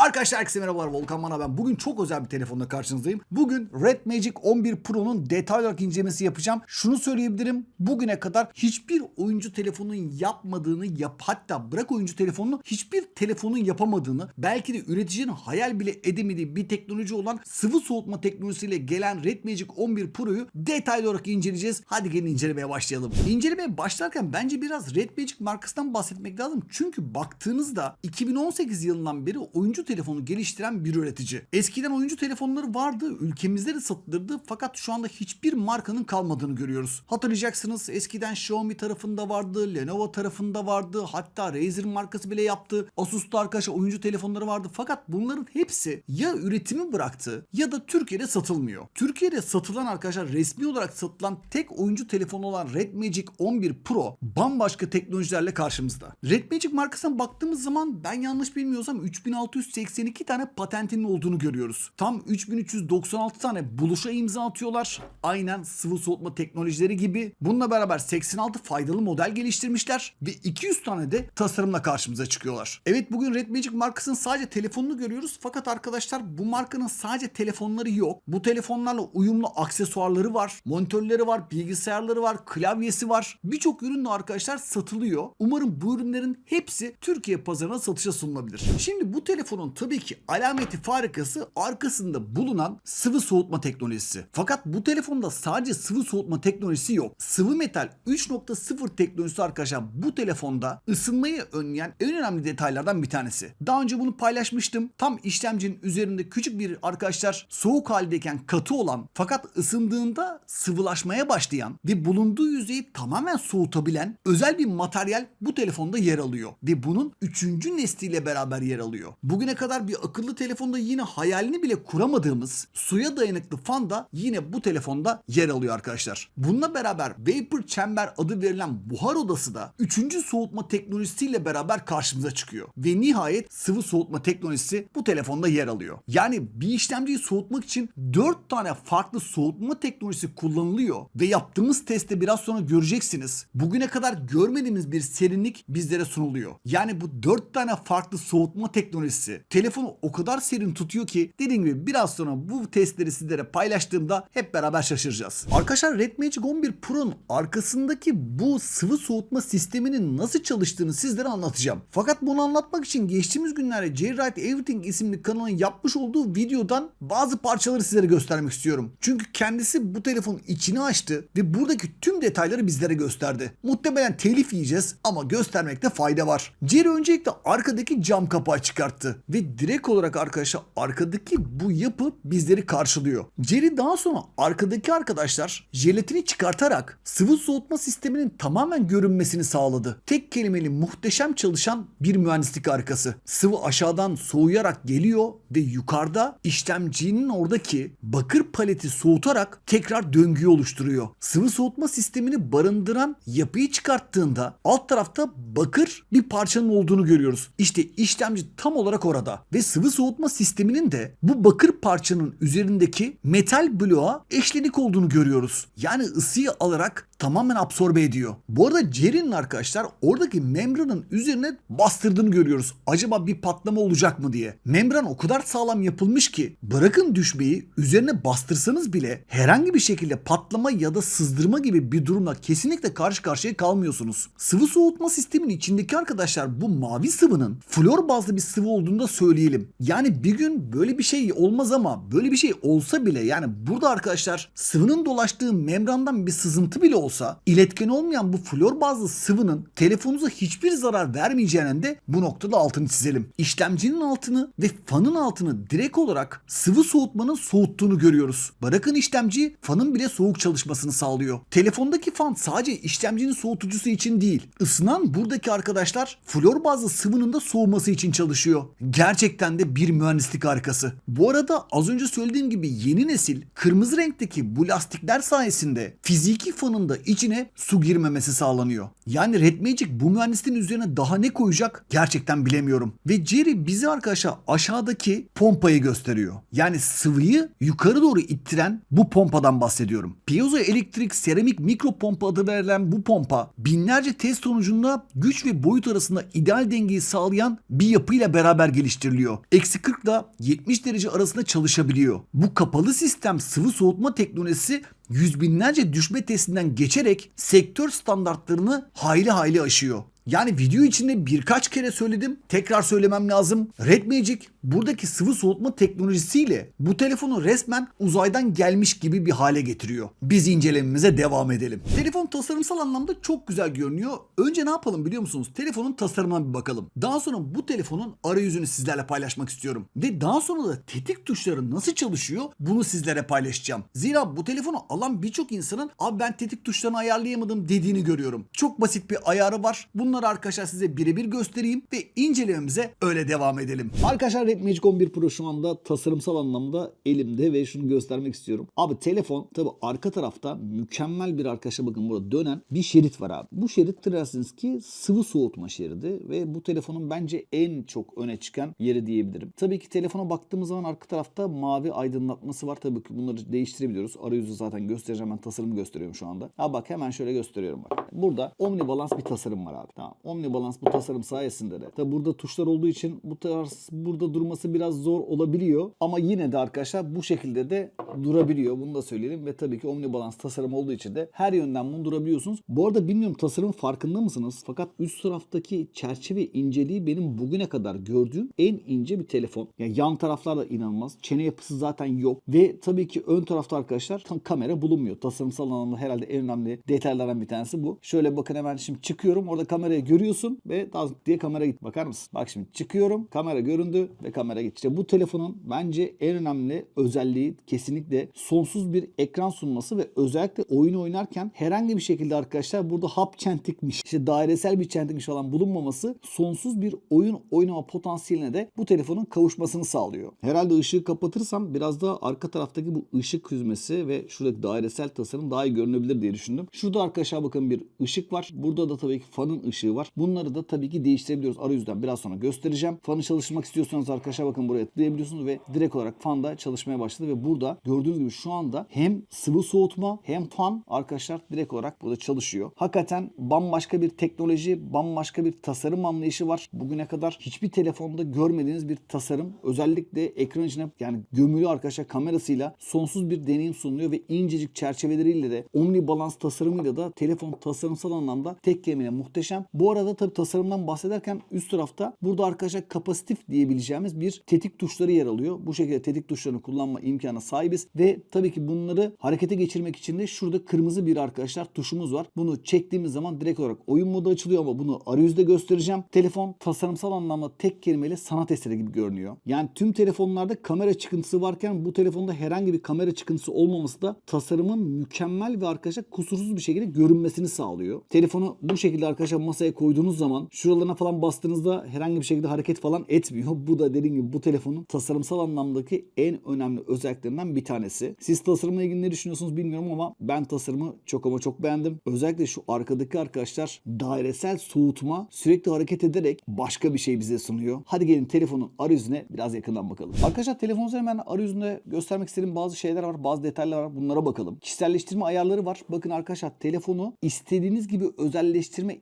Arkadaşlar herkese merhabalar Volkan Bana ben. Bugün çok özel bir telefonla karşınızdayım. Bugün Red Magic 11 Pro'nun detaylı olarak incelemesi yapacağım. Şunu söyleyebilirim. Bugüne kadar hiçbir oyuncu telefonun yapmadığını yap hatta bırak oyuncu telefonunu hiçbir telefonun yapamadığını belki de üreticinin hayal bile edemediği bir teknoloji olan sıvı soğutma teknolojisiyle gelen Red Magic 11 Pro'yu detaylı olarak inceleyeceğiz. Hadi gelin incelemeye başlayalım. İncelemeye başlarken bence biraz Red Magic markasından bahsetmek lazım. Çünkü baktığınızda 2018 yılından beri oyuncu telefonu geliştiren bir üretici. Eskiden oyuncu telefonları vardı, ülkemizde de satılırdı fakat şu anda hiçbir markanın kalmadığını görüyoruz. Hatırlayacaksınız eskiden Xiaomi tarafında vardı, Lenovo tarafında vardı, hatta Razer markası bile yaptı. Asus'ta arkadaşlar oyuncu telefonları vardı fakat bunların hepsi ya üretimi bıraktı ya da Türkiye'de satılmıyor. Türkiye'de satılan arkadaşlar resmi olarak satılan tek oyuncu telefonu olan Red Magic 11 Pro bambaşka teknolojilerle karşımızda. Red Magic markasına baktığımız zaman ben yanlış bilmiyorsam 3682 tane patentinin olduğunu görüyoruz. Tam 3396 tane buluşa imza atıyorlar. Aynen sıvı soğutma teknolojileri gibi. Bununla beraber 86 faydalı model geliştirmişler ve 200 tane de tasarımla karşımıza çıkıyorlar. Evet bugün Red Magic markasının sadece telefonunu görüyoruz fakat arkadaşlar bu markanın sadece telefonları yok. Bu telefonlarla uyumlu aksesuarları var, monitörleri var, bilgisayarları var, klavyesi var. Birçok ürün de arkadaşlar satılıyor. Umarım bu ürünlerin hepsi Türkiye pazarına satışa sunulabilir. Şimdi bu telefonun tabii ki alameti farikası arkasında bulunan sıvı soğutma teknolojisi. Fakat bu telefonda sadece sıvı soğutma teknolojisi yok. Sıvı metal 3.0 teknolojisi arkadaşlar bu telefonda ısınmayı önleyen en önemli detaylardan bir tanesi. Daha önce bunu paylaşmıştım. Tam işlemcinin üzerinde küçük bir arkadaşlar soğuk haldeyken katı olan fakat ısındığında sıvılaşmaya başlayan ve bulunduğu yüzeyi tamamen soğutabilen özel bir materyal bu telefonda yer alıyor. Ve bunun üçüncü nesliyle beraber yer alıyor. Bugüne kadar bir akıllı telefonda yine hayalini bile kuramadığımız suya dayanıklı fan da yine bu telefonda yer alıyor arkadaşlar. Bununla beraber Vapor Chamber adı verilen buhar odası da üçüncü soğutma teknolojisiyle beraber karşımıza çıkıyor. Ve nihayet sıvı soğutma teknolojisi bu telefonda yer alıyor. Yani bir işlemciyi soğutmak için 4 tane farklı soğutma teknolojisi kullanılıyor ve yaptığımız testte biraz sonra göreceksiniz. Bugüne kadar görmediğimiz bir serinlik bizlere sunuluyor. Yani bu 4 tane farklı soğutma teknolojisi telefonu o kadar serin tutuyor ki dediğim gibi biraz sonra bu testleri sizlere paylaştığımda hep beraber şaşıracağız. Arkadaşlar Red Magic 11 Pro'nun arkasındaki bu sıvı soğutma sisteminin nasıl çalıştığını sizlere anlatacağım. Fakat bunu anlatmak için geçtiğimiz günlerde J-Write Everything isimli kanalın yapmış olduğu videodan bazı parçaları sizlere göstermek istiyorum. Çünkü kendisi bu telefonun içini açtı ve buradaki tüm detayları bizlere gösterdi. Muhtemelen telif yiyeceğiz ama göstermekte fayda var. Jerry öncelikle arkadaki cam kapağı çıkarttı ve direkt olarak arkadaşlar arkadaki bu yapı bizleri karşılıyor. Jerry daha sonra arkadaki arkadaşlar jelatini çıkartarak sıvı soğutma sisteminin tamamen görünmesini sağladı. Tek kelimeli muhteşem çalışan bir mühendislik harikası. Sıvı aşağıdan soğuyarak geliyor ve yukarıda işlemcinin oradaki bakır paleti soğutarak tekrar döngüyü oluşturuyor. Sıvı soğutma sistemini barındıran yapıyı çıkarttığında alt tarafta bakır bir parçanın olduğunu görüyoruz. İşte işlemci tam olarak orada ve sıvı soğutma sisteminin de bu bakır parçanın üzerindeki metal bloğa eşlenik olduğunu görüyoruz. Yani ısıyı alarak tamamen absorbe ediyor. Bu arada Jerry'nin arkadaşlar oradaki membranın üzerine bastırdığını görüyoruz. Acaba bir patlama olacak mı diye. Membran o kadar sağlam yapılmış ki bırakın düşmeyi üzerine bastırsanız bile herhangi bir şekilde patlama ya da sızdırma gibi bir durumla kesinlikle karşı karşıya kalmıyorsunuz. Sıvı soğutma sisteminin içindeki arkadaşlar bu mavi sıvının flor bazlı bir sıvı olduğunu da söyleyelim. Yani bir gün böyle bir şey olmaz ama böyle bir şey olsa bile yani burada arkadaşlar sıvının dolaştığı membrandan bir sızıntı bile olsa iletken olmayan bu flor bazlı sıvının telefonunuza hiçbir zarar vermeyeceğinin de bu noktada altını çizelim. İşlemcinin altını ve fanın altını direkt olarak sıvı soğutmanın soğuttuğunu görüyoruz. Bırakın işlemci fanın bile soğuk çalışmasını sağlıyor. Telefondaki fan sadece işlemcinin soğutucusu için değil. Isınan buradaki arkadaşlar flor bazlı sıvının da soğuması için çalışıyor. Gerçekten de bir mühendislik harikası. Bu arada az önce söylediğim gibi yeni nesil kırmızı renkteki bu lastikler sayesinde fiziki fanın da içine su girmemesi sağlanıyor. Yani Red Magic bu mühendisliğin üzerine daha ne koyacak gerçekten bilemiyorum. Ve Jerry bize arkadaşlar aşağıdaki pompayı gösteriyor. Yani sıvıyı yukarı doğru ittiren bu pompadan bahsediyorum. Piezo elektrik seramik mikro pompa adı verilen bu pompa binlerce test sonucunda güç ve boyut arasında ideal dengeyi sağlayan bir yapıyla beraber geliştirilmiş geliştiriliyor. Eksi 40 ile 70 derece arasında çalışabiliyor. Bu kapalı sistem sıvı soğutma teknolojisi yüz binlerce düşme testinden geçerek sektör standartlarını hayli hayli aşıyor. Yani video içinde birkaç kere söyledim. Tekrar söylemem lazım. Red Magic buradaki sıvı soğutma teknolojisiyle bu telefonu resmen uzaydan gelmiş gibi bir hale getiriyor. Biz incelememize devam edelim. Telefon tasarımsal anlamda çok güzel görünüyor. Önce ne yapalım biliyor musunuz? Telefonun tasarımına bir bakalım. Daha sonra bu telefonun arayüzünü sizlerle paylaşmak istiyorum. Ve daha sonra da tetik tuşları nasıl çalışıyor bunu sizlere paylaşacağım. Zira bu telefonu alan birçok insanın abi ben tetik tuşlarını ayarlayamadım dediğini görüyorum. Çok basit bir ayarı var. Bunları arkadaşlar size birebir göstereyim ve incelememize öyle devam edelim. Arkadaşlar Redmi Magic 11 Pro şu anda tasarımsal anlamda elimde ve şunu göstermek istiyorum. Abi telefon tabi arka tarafta mükemmel bir arkadaşa bakın burada dönen bir şerit var abi. Bu şerit dersiniz ki sıvı soğutma şeridi ve bu telefonun bence en çok öne çıkan yeri diyebilirim. Tabii ki telefona baktığımız zaman arka tarafta mavi aydınlatması var. Tabii ki bunları değiştirebiliyoruz. Arayüzü zaten göstereceğim ben tasarımı gösteriyorum şu anda. Ha bak hemen şöyle gösteriyorum bak. Burada Omni Balance bir tasarım var abi. Tamam. Omni Balance bu tasarım sayesinde de. Tabii burada tuşlar olduğu için bu tarz burada durması biraz zor olabiliyor. Ama yine de arkadaşlar bu şekilde de durabiliyor. Bunu da söyleyelim. Ve tabii ki Omni Balance tasarım olduğu için de her yönden bunu durabiliyorsunuz. Bu arada bilmiyorum tasarımın farkında mısınız? Fakat üst taraftaki çerçeve inceliği benim bugüne kadar gördüğüm en ince bir telefon. Yani yan taraflar da inanılmaz. Çene yapısı zaten yok. Ve tabii ki ön tarafta arkadaşlar tam kamera bulunmuyor. Tasarımsal anlamda herhalde en önemli detaylardan bir tanesi bu. Şöyle bakın hemen şimdi çıkıyorum. Orada kamerayı görüyorsun ve daha diye kamera git. Bakar mısın? Bak şimdi çıkıyorum. Kamera göründü ve kamera gitti. İşte bu telefonun bence en önemli özelliği kesinlikle sonsuz bir ekran sunması ve özellikle oyun oynarken herhangi bir şekilde arkadaşlar burada hap çentikmiş, işte dairesel bir çentikmiş falan bulunmaması sonsuz bir oyun oynama potansiyeline de bu telefonun kavuşmasını sağlıyor. Herhalde ışığı kapatırsam biraz daha arka taraftaki bu ışık hüzmesi ve şuradaki dairesel tasarım daha iyi görünebilir diye düşündüm. Şurada arkadaşlar bakın bir ışık var. Burada da tabii ki fanın ışığı var. Bunları da tabii ki değiştirebiliyoruz. Arayüzden biraz sonra göstereceğim. Fanı çalıştırmak istiyorsanız arkadaşlar bakın buraya tıklayabiliyorsunuz ve direkt olarak fan da çalışmaya başladı ve burada gördüğünüz gibi şu anda hem sıvı soğutma hem fan arkadaşlar direkt olarak burada çalışıyor. Hakikaten bambaşka bir teknoloji, bambaşka bir tasarım anlayışı var. Bugüne kadar hiçbir telefonda görmediğiniz bir tasarım. Özellikle ekran içine yani gömülü arkadaşlar kamerasıyla sonsuz bir deneyim sunuluyor ve incecik çerçeveleriyle de Omni Balance tasarımıyla da telefon tasarımsal anlamda tek kelimeyle muhteşem. Bu arada tabii tasarımdan bahsederken üst tarafta burada arkadaşlar kapasitif diyebileceğimiz bir tetik tuşları yer alıyor. Bu şekilde tetik tuşlarını kullanma imkanı sahibiz ve tabii ki bunları harekete geçirmek için de şurada kırmızı bir arkadaşlar tuşumuz var. Bunu çektiğimiz zaman direkt olarak oyun modu açılıyor ama bunu arayüzde göstereceğim. Telefon tasarımsal anlamda tek kelimeyle sanat eseri gibi görünüyor. Yani tüm telefonlarda kamera çıkıntısı varken bu telefonda herhangi bir kamera çıkıntısı olmaması da tasarımın mükemmel ve arkadaşlar kusursuz bir şekilde görünmesini sağlıyor. Telefonu bu şekilde arkadaşlar masaya koyduğunuz zaman şuralarına falan bastığınızda herhangi bir şekilde hareket falan etmiyor. Bu da dediğim gibi bu telefonun tasarımsal anlamdaki en önemli özelliklerinden bir tanesi. Siz tasarımla ilgili ne düşünüyorsunuz bilmiyorum ama ben tasarımı çok ama çok beğendim. Özellikle şu arkadaki arkadaşlar dairesel soğutma sürekli hareket ederek başka bir şey bize sunuyor. Hadi gelin telefonun arayüzüne biraz yakından bakalım. Arkadaşlar telefonun hemen arayüzünde göstermek istediğim bazı şeyler var, bazı detaylar var. Bunlara bakalım. Kişiselleştirme ayarları var. Bakın arkadaşlar telefonu istediğiniz gibi özelleştirme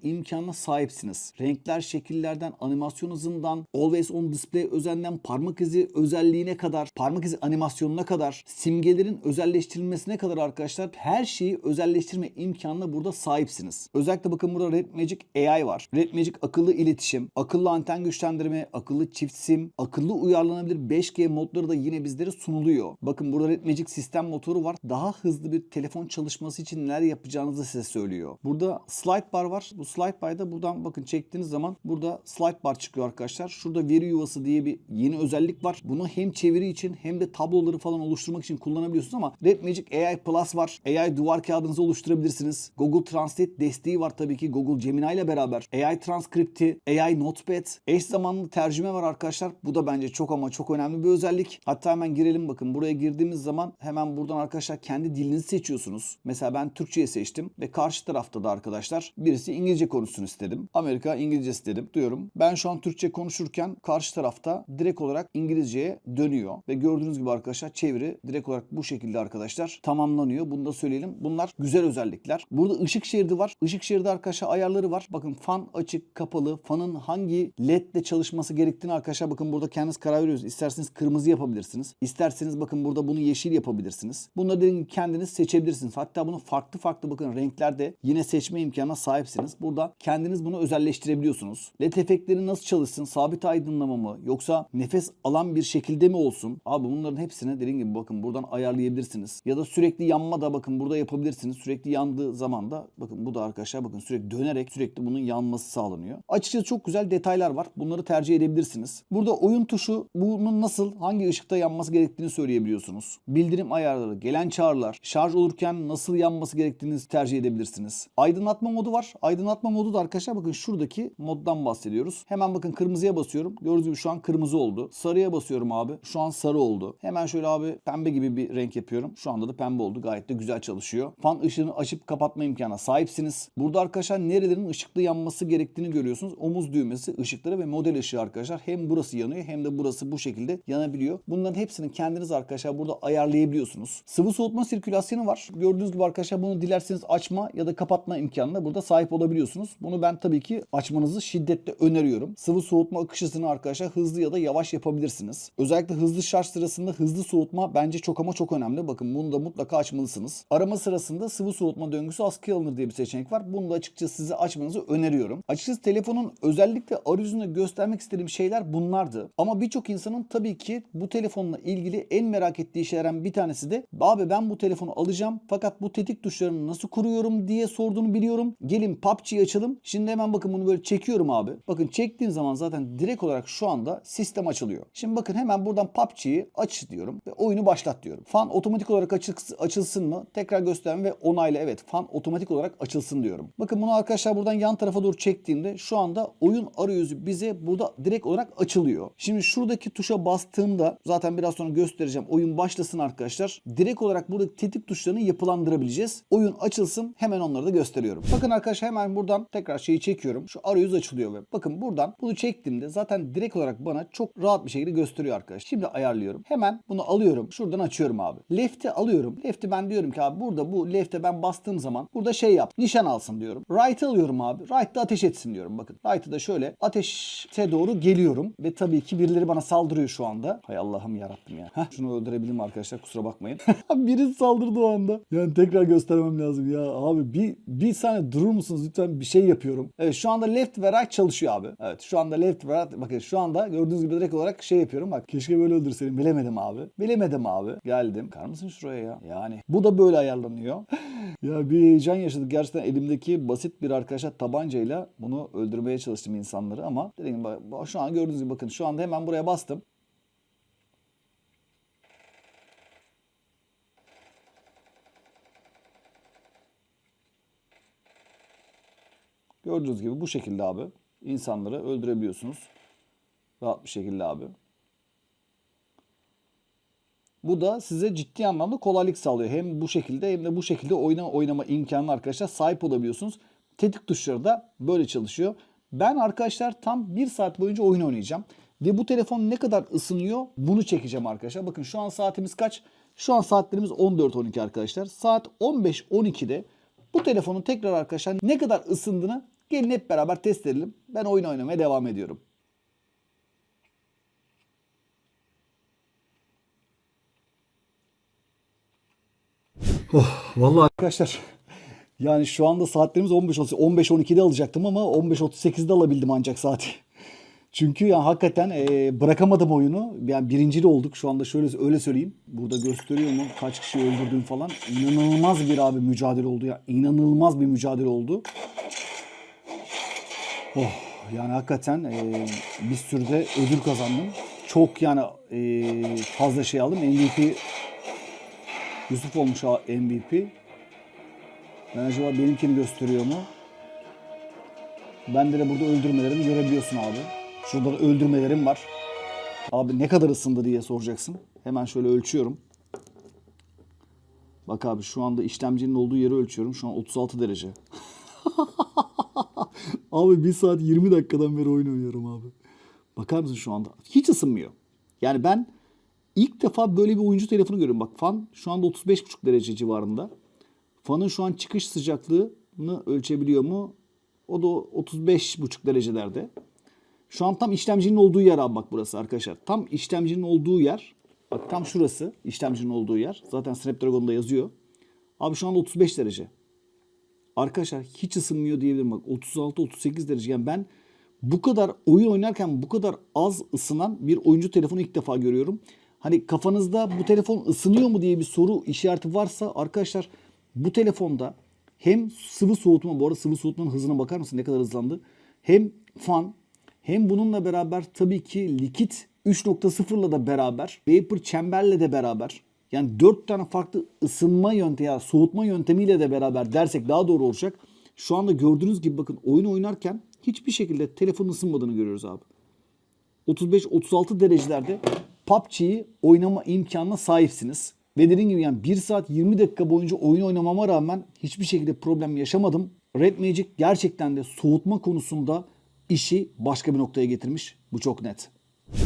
imkanına sahipsiniz. Renkler, şekillerden, animasyon hızından, always on display özenden parmak izi özelliğine kadar, parmak izi animasyonuna kadar, simgelerin özelleştirilmesine kadar arkadaşlar her şeyi özelleştirme imkanına burada sahipsiniz. Özellikle bakın burada Red Magic AI var. Red Magic akıllı iletişim, akıllı anten güçlendirme, akıllı çift sim, akıllı uyarlanabilir 5G modları da yine bizlere sunuluyor. Bakın burada Red Magic sistem motoru var. Daha hızlı bir telefon çalışması için neler yapacağınızı size söylüyor. Burada slide bar var. Bu slide bar'da buradan bakın çektiğiniz zaman burada slide bar çıkıyor arkadaşlar. Şurada veri yuvası diye bir yeni özellik var. Bunu hem çeviri için hem de tabloları falan oluşturmak için kullanabiliyorsunuz ama Red Magic AI Plus var. AI duvar kağıdınızı oluşturabilirsiniz. Google Translate desteği var tabii ki Google Gemini ile beraber. AI transkripti, AI Notepad, eş zamanlı tercüme var arkadaşlar. Bu da bence çok ama çok önemli bir özellik. Hatta hemen girelim bakın. Buraya girdiğimiz zaman hemen buradan arkadaşlar kendi dilinizi seçiyorsunuz. Mesela ben Türkçe'yi seçtim ve karşı tarafta da arkadaşlar birisi İngilizce konuşsun olsun istedim. Amerika İngilizcesi dedim diyorum. Ben şu an Türkçe konuşurken karşı tarafta direkt olarak İngilizceye dönüyor. Ve gördüğünüz gibi arkadaşlar çeviri direkt olarak bu şekilde arkadaşlar tamamlanıyor. Bunu da söyleyelim. Bunlar güzel özellikler. Burada ışık şeridi var. Işık şeridi arkadaşlar ayarları var. Bakın fan açık kapalı. Fanın hangi ledle çalışması gerektiğini arkadaşlar bakın burada kendiniz karar veriyorsunuz. İsterseniz kırmızı yapabilirsiniz. İsterseniz bakın burada bunu yeşil yapabilirsiniz. Bunları dediğim kendiniz seçebilirsiniz. Hatta bunu farklı farklı bakın renklerde yine seçme imkanına sahipsiniz. Burada kendiniz bunu özelleştirebiliyorsunuz. LED efektleri nasıl çalışsın? Sabit aydınlama mı? Yoksa nefes alan bir şekilde mi olsun? Abi bunların hepsini dediğim gibi bakın buradan ayarlayabilirsiniz. Ya da sürekli yanma da bakın burada yapabilirsiniz. Sürekli yandığı zaman da bakın bu da arkadaşlar bakın sürekli dönerek sürekli bunun yanması sağlanıyor. Açıkçası çok güzel detaylar var. Bunları tercih edebilirsiniz. Burada oyun tuşu bunun nasıl hangi ışıkta yanması gerektiğini söyleyebiliyorsunuz. Bildirim ayarları, gelen çağrılar, şarj olurken nasıl yanması gerektiğini tercih edebilirsiniz. Aydınlatma modu var. Aydınlatma modu da arkadaşlar bakın şuradaki moddan bahsediyoruz. Hemen bakın kırmızıya basıyorum. Gördüğünüz gibi şu an kırmızı oldu. Sarıya basıyorum abi. Şu an sarı oldu. Hemen şöyle abi pembe gibi bir renk yapıyorum. Şu anda da pembe oldu. Gayet de güzel çalışıyor. Fan ışığını açıp kapatma imkanına sahipsiniz. Burada arkadaşlar nerelerin ışıklı yanması gerektiğini görüyorsunuz. Omuz düğmesi, ışıkları ve model ışığı arkadaşlar. Hem burası yanıyor hem de burası bu şekilde yanabiliyor. Bunların hepsini kendiniz arkadaşlar burada ayarlayabiliyorsunuz. Sıvı soğutma sirkülasyonu var. Gördüğünüz gibi arkadaşlar bunu dilerseniz açma ya da kapatma imkanına burada sahip olabiliyorsunuz. Bunu ben tabii ki açmanızı şiddetle öneriyorum. Sıvı soğutma akış hızını arkadaşlar hızlı ya da yavaş yapabilirsiniz. Özellikle hızlı şarj sırasında hızlı soğutma bence çok ama çok önemli. Bakın bunu da mutlaka açmalısınız. Arama sırasında sıvı soğutma döngüsü askıya alınır diye bir seçenek var. Bunu da açıkçası size açmanızı öneriyorum. Açıkçası telefonun özellikle arayüzünde göstermek istediğim şeyler bunlardı. Ama birçok insanın tabii ki bu telefonla ilgili en merak ettiği şeylerden bir tanesi de abi ben bu telefonu alacağım fakat bu tetik tuşlarını nasıl kuruyorum diye sorduğunu biliyorum. Gelin PUBG'yi açalım. Şimdi hemen bakın bunu böyle çekiyorum abi. Bakın çektiğim zaman zaten direkt olarak şu anda sistem açılıyor. Şimdi bakın hemen buradan PUBG'yi aç diyorum ve oyunu başlat diyorum. Fan otomatik olarak açılsın mı? Tekrar göstereyim ve onayla evet fan otomatik olarak açılsın diyorum. Bakın bunu arkadaşlar buradan yan tarafa doğru çektiğimde şu anda oyun arayüzü bize burada direkt olarak açılıyor. Şimdi şuradaki tuşa bastığımda zaten biraz sonra göstereceğim. Oyun başlasın arkadaşlar. Direkt olarak buradaki tetik tuşlarını yapılandırabileceğiz. Oyun açılsın hemen onları da gösteriyorum. Bakın arkadaşlar hemen buradan tekrar şeyi çekiyorum. Şu arayüz açılıyor ve bakın buradan bunu çektiğimde zaten direkt olarak bana çok rahat bir şekilde gösteriyor arkadaşlar. Şimdi ayarlıyorum. Hemen bunu alıyorum. Şuradan açıyorum abi. Left'i alıyorum. Left'i ben diyorum ki abi burada bu left'e ben bastığım zaman burada şey yap. Nişan alsın diyorum. Right'ı alıyorum abi. Right'ta ateş etsin diyorum. Bakın right'ı da şöyle ateşe doğru geliyorum. Ve tabii ki birileri bana saldırıyor şu anda. Hay Allah'ım yarabbim ya. Heh, şunu öldürebilirim arkadaşlar kusura bakmayın. Biri saldırdı o anda. Yani tekrar göstermem lazım ya. Abi bir, bir saniye durur musunuz lütfen bir şey yapıyorum. Evet şu anda left ve right çalışıyor abi. Evet şu anda left ve right. Bakın şu anda gördüğünüz gibi direkt olarak şey yapıyorum. Bak keşke böyle öldürseydim. Bilemedim abi. Bilemedim abi. Geldim. Bakar mısın şuraya ya? Yani bu da böyle ayarlanıyor. ya bir heyecan yaşadık. Gerçekten elimdeki basit bir arkadaşa tabancayla bunu öldürmeye çalıştım insanları ama bak- şu an gördüğünüz gibi bakın şu anda hemen buraya bastım. Gördüğünüz gibi bu şekilde abi insanları öldürebiliyorsunuz. Rahat bir şekilde abi. Bu da size ciddi anlamda kolaylık sağlıyor. Hem bu şekilde hem de bu şekilde oyna oynama imkanı arkadaşlar sahip olabiliyorsunuz. Tetik tuşları da böyle çalışıyor. Ben arkadaşlar tam bir saat boyunca oyun oynayacağım. Ve bu telefon ne kadar ısınıyor bunu çekeceğim arkadaşlar. Bakın şu an saatimiz kaç? Şu an saatlerimiz 14.12 arkadaşlar. Saat 15.12'de bu telefonun tekrar arkadaşlar ne kadar ısındığını gelin hep beraber test edelim. Ben oyun oynamaya devam ediyorum. Oh, vallahi arkadaşlar yani şu anda saatlerimiz 15 15-12'de alacaktım ama 15.38'de alabildim ancak saati. Çünkü yani hakikaten e, bırakamadım oyunu. Yani birincili olduk şu anda şöyle öyle söyleyeyim. Burada gösteriyor mu kaç kişi öldürdüğüm falan. İnanılmaz bir abi mücadele oldu ya. İnanılmaz bir mücadele oldu. Oh yani hakikaten e, bir sürü de ödül kazandım. Çok yani e, fazla şey aldım. MVP Yusuf olmuş MVP. Ben acaba benimkini gösteriyor mu? Bende de burada öldürmelerimi görebiliyorsun abi. Şurada da öldürmelerim var. Abi ne kadar ısındı diye soracaksın. Hemen şöyle ölçüyorum. Bak abi şu anda işlemcinin olduğu yeri ölçüyorum. Şu an 36 derece. Abi 1 saat 20 dakikadan beri oyun oynuyorum abi. Bakar mısın şu anda? Hiç ısınmıyor. Yani ben ilk defa böyle bir oyuncu telefonu görüyorum. Bak fan şu anda 35,5 derece civarında. Fanın şu an çıkış sıcaklığını ölçebiliyor mu? O da 35,5 derecelerde. Şu an tam işlemcinin olduğu yer abi bak burası arkadaşlar. Tam işlemcinin olduğu yer. Bak tam şurası işlemcinin olduğu yer. Zaten Snapdragon'da yazıyor. Abi şu anda 35 derece. Arkadaşlar hiç ısınmıyor diyebilirim bak 36-38 derece. Yani ben bu kadar oyun oynarken bu kadar az ısınan bir oyuncu telefonu ilk defa görüyorum. Hani kafanızda bu telefon ısınıyor mu diye bir soru işareti varsa arkadaşlar bu telefonda hem sıvı soğutma bu arada sıvı soğutmanın hızına bakar mısın ne kadar hızlandı. Hem fan hem bununla beraber tabii ki likit 3.0'la da beraber vapor çemberle de beraber yani 4 tane farklı ısınma yöntemi ya soğutma yöntemiyle de beraber dersek daha doğru olacak. Şu anda gördüğünüz gibi bakın oyun oynarken hiçbir şekilde telefonun ısınmadığını görüyoruz abi. 35-36 derecelerde PUBG'yi oynama imkanına sahipsiniz. Ve dediğim gibi yani 1 saat 20 dakika boyunca oyun oynamama rağmen hiçbir şekilde problem yaşamadım. Red Magic gerçekten de soğutma konusunda işi başka bir noktaya getirmiş. Bu çok net.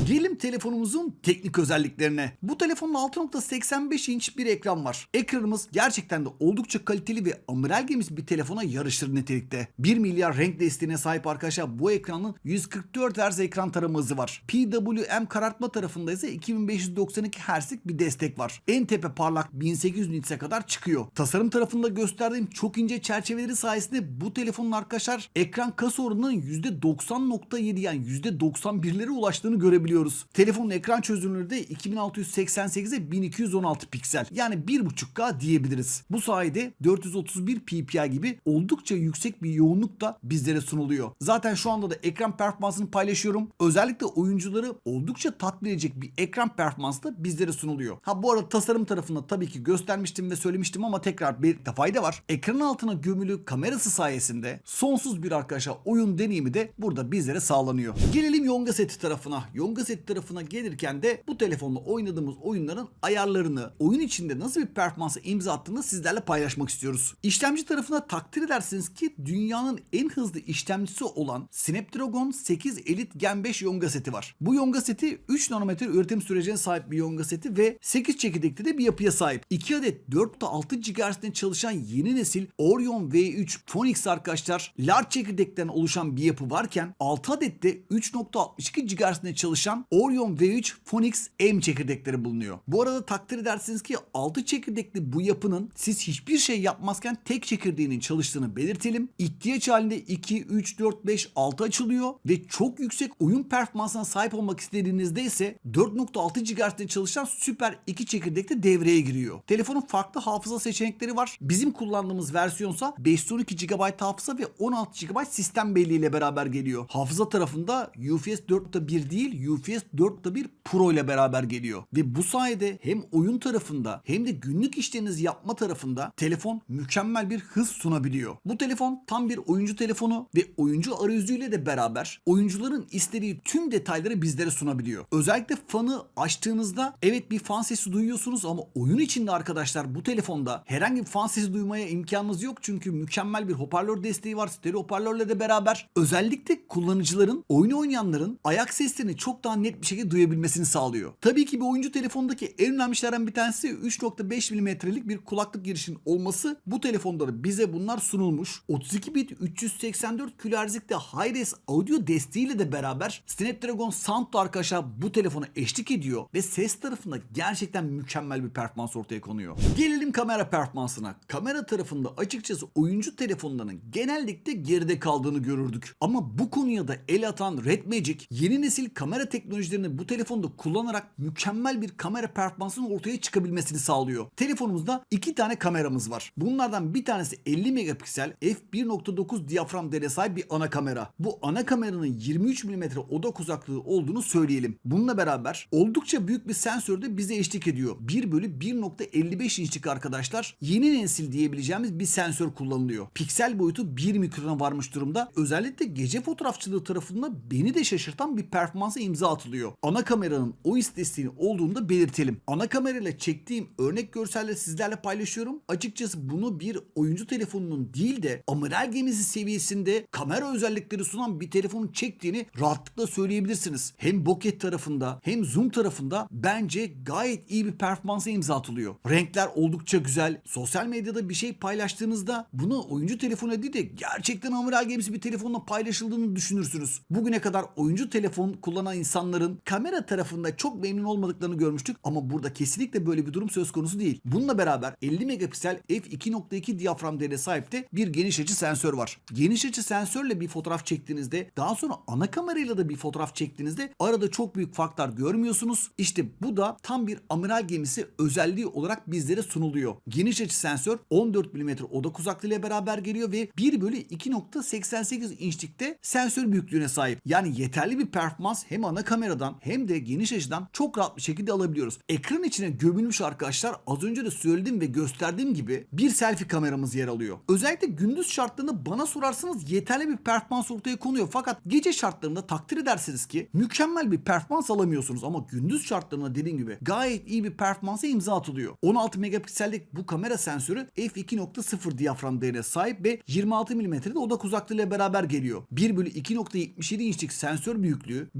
Gelelim telefonumuzun teknik özelliklerine. Bu telefonun 6.85 inç bir ekran var. Ekranımız gerçekten de oldukça kaliteli ve amiral gemisi bir telefona yarışır nitelikte. 1 milyar renk desteğine sahip arkadaşlar bu ekranın 144 Hz ekran tarama hızı var. PWM karartma tarafında ise 2592 Hz'lik bir destek var. En tepe parlak 1800 nits'e kadar çıkıyor. Tasarım tarafında gösterdiğim çok ince çerçeveleri sayesinde bu telefonun arkadaşlar ekran kasa oranının %90.7 yani %91'lere ulaştığını görebiliyoruz. Telefonun ekran çözünürlüğü de 2688'e 1216 piksel. Yani 1.5K diyebiliriz. Bu sayede 431 ppi gibi oldukça yüksek bir yoğunluk da bizlere sunuluyor. Zaten şu anda da ekran performansını paylaşıyorum. Özellikle oyuncuları oldukça tatmin edecek bir ekran performansı da bizlere sunuluyor. Ha bu arada tasarım tarafında tabii ki göstermiştim ve söylemiştim ama tekrar bir fayda var. Ekranın altına gömülü kamerası sayesinde sonsuz bir arkadaşa oyun deneyimi de burada bizlere sağlanıyor. Gelelim Yonga seti tarafına. Yonga seti tarafına gelirken de bu telefonla oynadığımız oyunların ayarlarını, oyun içinde nasıl bir performansa imza attığını sizlerle paylaşmak istiyoruz. İşlemci tarafına takdir edersiniz ki dünyanın en hızlı işlemcisi olan Snapdragon 8 Elite Gen 5 Yonga seti var. Bu Yonga seti 3 nanometre üretim sürecine sahip bir Yonga seti ve 8 çekirdekli de bir yapıya sahip. 2 adet 4.6 GHz'de çalışan yeni nesil Orion V3 Phoenix arkadaşlar large çekirdekten oluşan bir yapı varken 6 adet de 3.62 GHz'de çalışan Orion V3 Phoenix M çekirdekleri bulunuyor. Bu arada takdir edersiniz ki 6 çekirdekli bu yapının siz hiçbir şey yapmazken tek çekirdeğinin çalıştığını belirtelim. İhtiyaç halinde 2, 3, 4, 5, 6 açılıyor ve çok yüksek oyun performansına sahip olmak istediğinizde ise 4.6 GHz'de çalışan süper 2 çekirdekte devreye giriyor. Telefonun farklı hafıza seçenekleri var. Bizim kullandığımız versiyonsa 512 GB hafıza ve 16 GB sistem belleğiyle beraber geliyor. Hafıza tarafında UFS 4.1 değil UFS 4.1 Pro ile beraber geliyor. Ve bu sayede hem oyun tarafında hem de günlük işlerinizi yapma tarafında telefon mükemmel bir hız sunabiliyor. Bu telefon tam bir oyuncu telefonu ve oyuncu arayüzüyle de beraber oyuncuların istediği tüm detayları bizlere sunabiliyor. Özellikle fanı açtığınızda evet bir fan sesi duyuyorsunuz ama oyun içinde arkadaşlar bu telefonda herhangi bir fan sesi duymaya imkanınız yok çünkü mükemmel bir hoparlör desteği var. Stereo hoparlörle de beraber özellikle kullanıcıların, oyun oynayanların ayak seslerini çok daha net bir şekilde duyabilmesini sağlıyor. Tabii ki bir oyuncu telefondaki en önemli şeylerden bir tanesi 3.5 mm'lik bir kulaklık girişinin olması. Bu telefonda bize bunlar sunulmuş. 32 bit 384 kHz'likte high-res audio desteğiyle de beraber Snapdragon Sound da arkadaşlar bu telefona eşlik ediyor ve ses tarafında gerçekten mükemmel bir performans ortaya konuyor. Gelelim kamera performansına. Kamera tarafında açıkçası oyuncu telefonlarının genellikle geride kaldığını görürdük. Ama bu konuya da el atan Red Magic yeni nesil kamera teknolojilerini bu telefonda kullanarak mükemmel bir kamera performansının ortaya çıkabilmesini sağlıyor. Telefonumuzda iki tane kameramız var. Bunlardan bir tanesi 50 megapiksel f1.9 diyafram değerine sahip bir ana kamera. Bu ana kameranın 23 mm odak uzaklığı olduğunu söyleyelim. Bununla beraber oldukça büyük bir sensör de bize eşlik ediyor. 1 bölü 1.55 inçlik arkadaşlar yeni nesil diyebileceğimiz bir sensör kullanılıyor. Piksel boyutu 1 mikrona varmış durumda. Özellikle gece fotoğrafçılığı tarafında beni de şaşırtan bir performansa imza atılıyor. Ana kameranın OIS desteği olduğunu da belirtelim. Ana kamerayla çektiğim örnek görselleri sizlerle paylaşıyorum. Açıkçası bunu bir oyuncu telefonunun değil de amiral gemisi seviyesinde kamera özellikleri sunan bir telefonun çektiğini rahatlıkla söyleyebilirsiniz. Hem bokeh tarafında hem zoom tarafında bence gayet iyi bir performansa imza atılıyor. Renkler oldukça güzel. Sosyal medyada bir şey paylaştığınızda bunu oyuncu telefonu değil de gerçekten amiral gemisi bir telefonla paylaşıldığını düşünürsünüz. Bugüne kadar oyuncu telefon kullanan insanların kamera tarafında çok memnun olmadıklarını görmüştük ama burada kesinlikle böyle bir durum söz konusu değil. Bununla beraber 50 megapiksel f2.2 diyafram değerine sahip de bir geniş açı sensör var. Geniş açı sensörle bir fotoğraf çektiğinizde daha sonra ana kamerayla da bir fotoğraf çektiğinizde arada çok büyük farklar görmüyorsunuz. İşte bu da tam bir amiral gemisi özelliği olarak bizlere sunuluyor. Geniş açı sensör 14 mm odak uzaklığıyla beraber geliyor ve 1 bölü 2.88 inçlikte sensör büyüklüğüne sahip. Yani yeterli bir performans hem ana kameradan hem de geniş açıdan çok rahat bir şekilde alabiliyoruz. Ekran içine gömülmüş arkadaşlar az önce de söylediğim ve gösterdiğim gibi bir selfie kameramız yer alıyor. Özellikle gündüz şartlarında bana sorarsanız yeterli bir performans ortaya konuyor. Fakat gece şartlarında takdir edersiniz ki mükemmel bir performans alamıyorsunuz ama gündüz şartlarında dediğim gibi gayet iyi bir performansa imza atılıyor. 16 megapiksellik bu kamera sensörü f2.0 diyafram değerine sahip ve 26 mm'de odak uzaklığıyla beraber geliyor. 1 bölü 2.77 inçlik sensör büyüklüğü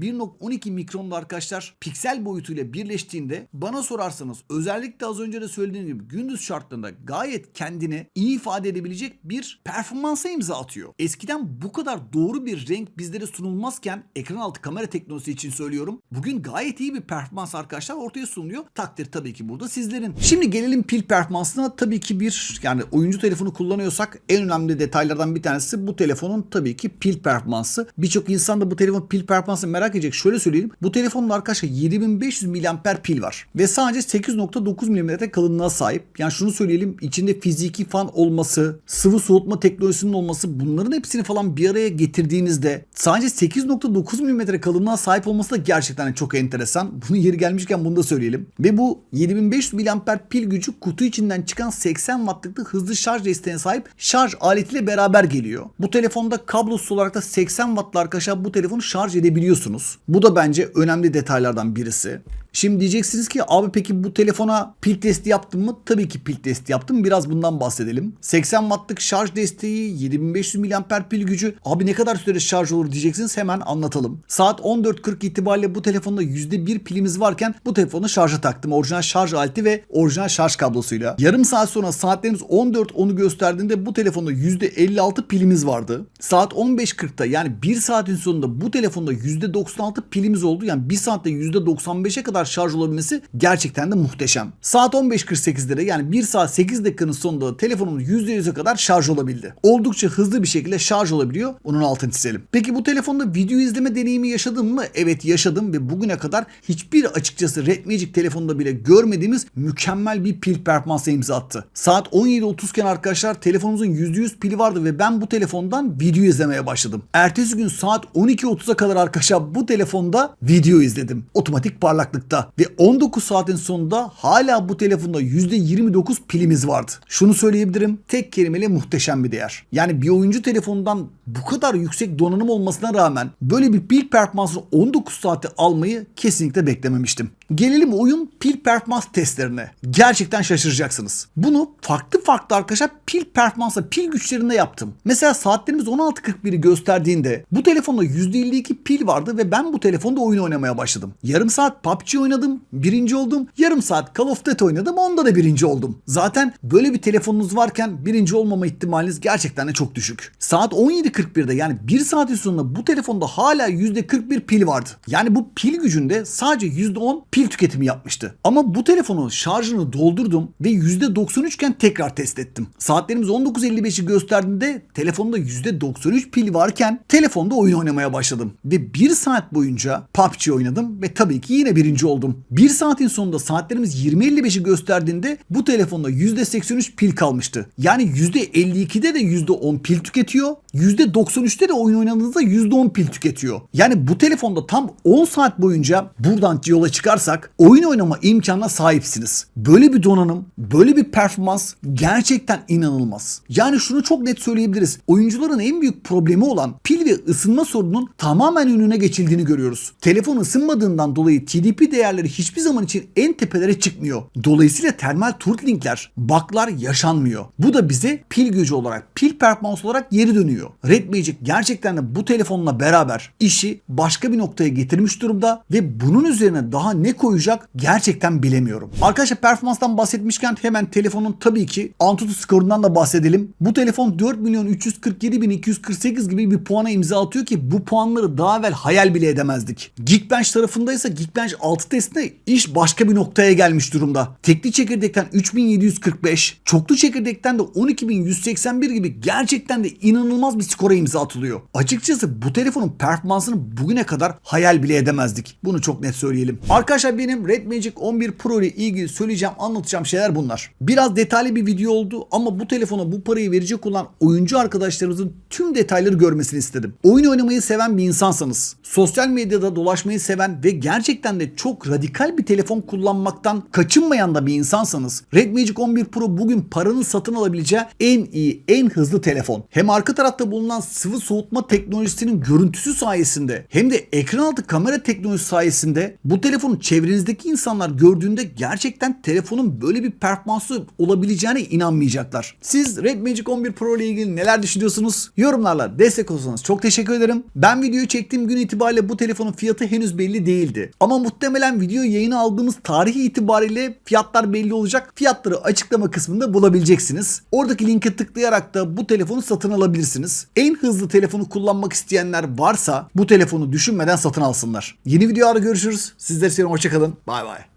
1.12 mikronda arkadaşlar piksel boyutuyla birleştiğinde bana sorarsanız özellikle az önce de söylediğim gibi gündüz şartlarında gayet kendini iyi ifade edebilecek bir performansa imza atıyor. Eskiden bu kadar doğru bir renk bizlere sunulmazken ekran altı kamera teknolojisi için söylüyorum. Bugün gayet iyi bir performans arkadaşlar ortaya sunuluyor. Takdir tabii ki burada sizlerin. Şimdi gelelim pil performansına. Tabii ki bir yani oyuncu telefonu kullanıyorsak en önemli detaylardan bir tanesi bu telefonun tabii ki pil performansı. Birçok insan da bu telefonun pil performansını merak edecek. Şöyle söyleyeyim. Bu telefonun arkadaşlar 7500 mAh pil var. Ve sadece 8.9 mm kalınlığına sahip. Yani şunu söyleyelim içinde fiziki fan olması, sıvı soğutma teknolojisinin olması bunların hepsini falan bir araya getirdiğinizde sadece 8.9 mm kalınlığa sahip olması da gerçekten çok enteresan. Bunu yeri gelmişken bunu da söyleyelim. Ve bu 7500 mAh pil gücü kutu içinden çıkan 80 wattlık hızlı şarj desteğine sahip şarj aletiyle beraber geliyor. Bu telefonda kablosuz olarak da 80 wattlı arkadaşlar bu telefonu şarj edebiliyorsunuz. Bu da bence önemli detaylardan birisi. Şimdi diyeceksiniz ki abi peki bu telefona pil testi yaptın mı? Tabii ki pil testi yaptım. Biraz bundan bahsedelim. 80 wattlık şarj desteği, 7500 mAh pil gücü. Abi ne kadar sürede şarj olur diyeceksiniz. Hemen anlatalım. Saat 14.40 itibariyle bu telefonda %1 pilimiz varken bu telefonu şarja taktım. Orijinal şarj aleti ve orijinal şarj kablosuyla. Yarım saat sonra saatlerimiz 14.10'u gösterdiğinde bu telefonda %56 pilimiz vardı. Saat 15.40'da yani 1 saatin sonunda bu telefonda %96 pilimiz oldu. Yani 1 saatte %95'e kadar şarj olabilmesi gerçekten de muhteşem. Saat 15.48'de de yani 1 saat 8 dakikanın sonunda telefonumuz %100'e kadar şarj olabildi. Oldukça hızlı bir şekilde şarj olabiliyor. Onun altını çizelim. Peki bu telefonda video izleme deneyimi yaşadın mı? Evet yaşadım ve bugüne kadar hiçbir açıkçası Red Magic telefonda bile görmediğimiz mükemmel bir pil performansı imza attı. Saat 17.30 iken arkadaşlar telefonumuzun %100 pili vardı ve ben bu telefondan video izlemeye başladım. Ertesi gün saat 12.30'a kadar arkadaşlar bu telefonda video izledim. Otomatik parlaklıkta ve 19 saatin sonunda hala bu telefonda %29 pilimiz vardı. Şunu söyleyebilirim tek kelimeyle muhteşem bir değer. Yani bir oyuncu telefonundan bu kadar yüksek donanım olmasına rağmen böyle bir pil performansını 19 saate almayı kesinlikle beklememiştim. Gelelim oyun pil performans testlerine. Gerçekten şaşıracaksınız. Bunu farklı farklı arkadaşlar pil performansı, pil güçlerinde yaptım. Mesela saatlerimiz 16.41'i gösterdiğinde bu telefonda %52 pil vardı ve ben bu telefonda oyun oynamaya başladım. Yarım saat PUBG oynadım, birinci oldum. Yarım saat Call of Duty oynadım, onda da birinci oldum. Zaten böyle bir telefonunuz varken birinci olmama ihtimaliniz gerçekten de çok düşük. Saat 17.41'de yani bir saatin sonunda bu telefonda hala %41 pil vardı. Yani bu pil gücünde sadece %10 pil tüketimi yapmıştı. Ama bu telefonun şarjını doldurdum ve %93 iken tekrar test ettim. Saatlerimiz 19.55'i gösterdiğinde telefonda %93 pil varken telefonda oyun oynamaya başladım. Ve bir saat boyunca PUBG oynadım ve tabii ki yine birinci oldum. Bir saatin sonunda saatlerimiz 20.55'i gösterdiğinde bu telefonda %83 pil kalmıştı. Yani %52'de de %10 pil tüketiyor. %93'te de oyun oynadığınızda %10 pil tüketiyor. Yani bu telefonda tam 10 saat boyunca buradan yola çıkarsak oyun oynama imkanına sahipsiniz. Böyle bir donanım, böyle bir performans gerçekten inanılmaz. Yani şunu çok net söyleyebiliriz. Oyuncuların en büyük problemi olan pil ve ısınma sorununun tamamen önüne geçildiğini görüyoruz. Telefon ısınmadığından dolayı TDP değerleri hiçbir zaman için en tepelere çıkmıyor. Dolayısıyla termal throttlinkler, baklar yaşanmıyor. Bu da bize pil gücü olarak, pil performans olarak geri dönüyor. Red Magic gerçekten de bu telefonla beraber işi başka bir noktaya getirmiş durumda ve bunun üzerine daha ne koyacak gerçekten bilemiyorum. Arkadaşlar performanstan bahsetmişken hemen telefonun tabii ki Antutu skorundan da bahsedelim. Bu telefon 4 milyon 347 bin 248 gibi bir puana imza atıyor ki bu puanları daha evvel hayal bile edemezdik. Geekbench tarafındaysa Geekbench 6 testinde iş başka bir noktaya gelmiş durumda. Tekli çekirdekten 3745, çoklu çekirdekten de 12181 gibi gerçekten de inanılmaz bir skora imza atılıyor. Açıkçası bu telefonun performansını bugüne kadar hayal bile edemezdik. Bunu çok net söyleyelim. Arkadaşlar benim Red Magic 11 Pro ile ilgili söyleyeceğim, anlatacağım şeyler bunlar. Biraz detaylı bir video oldu ama bu telefona bu parayı verecek olan oyuncu arkadaşlarımızın tüm detayları görmesini istedim. Oyun oynamayı seven bir insansanız, sosyal medyada dolaşmayı seven ve gerçekten de çok radikal bir telefon kullanmaktan kaçınmayan da bir insansanız Red Magic 11 Pro bugün paranın satın alabileceği en iyi, en hızlı telefon. Hem arka tarafta bulunan sıvı soğutma teknolojisinin görüntüsü sayesinde hem de ekran altı kamera teknolojisi sayesinde bu telefonu çevrenizdeki insanlar gördüğünde gerçekten telefonun böyle bir performansı olabileceğine inanmayacaklar. Siz Red Magic 11 Pro ile ilgili neler düşünüyorsunuz? Yorumlarla destek olsanız çok teşekkür ederim. Ben videoyu çektiğim gün itibariyle bu telefonun fiyatı henüz belli değildi. Ama muhtemelen video yayını aldığımız tarihi itibariyle fiyatlar belli olacak. Fiyatları açıklama kısmında bulabileceksiniz. Oradaki linke tıklayarak da bu telefonu satın alabilirsiniz. En hızlı telefonu kullanmak isteyenler varsa bu telefonu düşünmeden satın alsınlar. Yeni videolarda görüşürüz. Sizleri seviyorum. Hoşçakalın. Bay bay.